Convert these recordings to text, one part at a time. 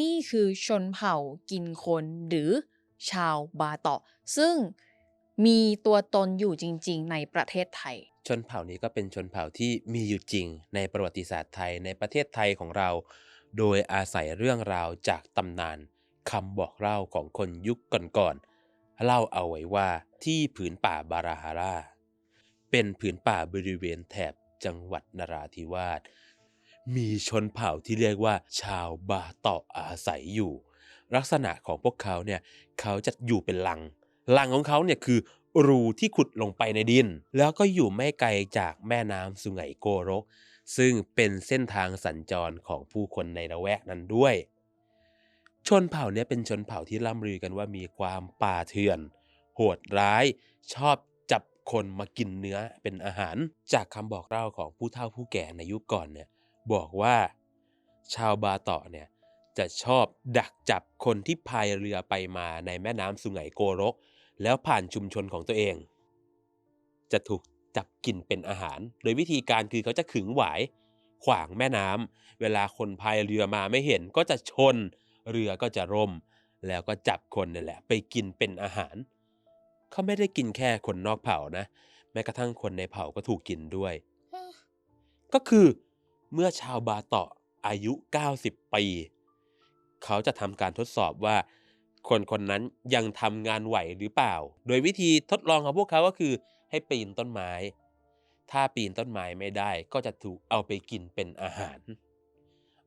นี่คือชนเผ่ากินคนหรือชาวบาเตาะซึ่งมีตัวตนอยู่จริง ๆ ในประเทศไทย ชนเผ่านี้ก็เป็นชนเผ่าที่มีอยู่จริง ในประวัติศาสตร์ไทยในประเทศไทยของเรา โดยอาศัยเรื่องราวจากตำนานคำบอกเล่าของคนยุคก่อนๆเล่าเอาไว้ว่าที่ผืนป่าบาราฮาราเป็นผืนป่าบริเวณแถบจังหวัดนราธิวาส มีชนเผ่าที่เรียกว่า ชาวบาเตาะอาศัยอยู่ ลักษณะของพวกเขาเนี่ยเขาจะอยู่เป็นลังลังของเขาเนี่ยคือรูที่ขุดลงไปในดิน แล้วก็อยู่ไม่ไกลจากแม่น้ำสุไหงโกรก ซึ่งเป็นเส้นทางสัญจรของผู้คนในละแวกนั้นด้วย ชนเผ่าเนี้ยเป็นชนเผ่าที่ล่ำลือกันว่ามีความป่าเถื่อน โหดร้าย ชอบจับคนมากินเนื้อเป็นอาหาร จากคำบอกเล่าของผู้เฒ่าผู้แก่ในยุคก่อนเนี่ย บอกว่า ชาวบาเตาะเนี่ยจะชอบดักจับคนที่พายเรือไปมาในแม่น้ำสุไหงโกรก แล้วผ่านชุมชนของตัวเอง จะถูกจับกินเป็นอาหาร โดยวิธีการคือเขาจะขึงหวาย ขวางแม่น้ำเวลาคนพายเรือมาไม่เห็นก็จะชน เรือก็จะร่ม แล้วก็จับคนนี่แหละ ไปกินเป็นอาหาร เขาไม่ได้กินแค่คนนอกเผ่านะ แม้กระทั่งคนในเผ่าก็ถูกกินด้วย ก็คือ เมื่อชาวบาเตาะอายุ 90 ปี เขาจะทำการทดสอบว่า คนคนนั้นยังทำงานไหวหรือเปล่า โดยวิธีทดลองของพวกเขาก็คือ ให้ปีนต้นไม้ ถ้าปีนต้นไม้ไม่ได้ก็จะถูกเอาไปกินเป็นอาหาร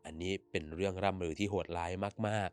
อันนี้เป็นเรื่องร่ำลือที่โหดร้ายมาก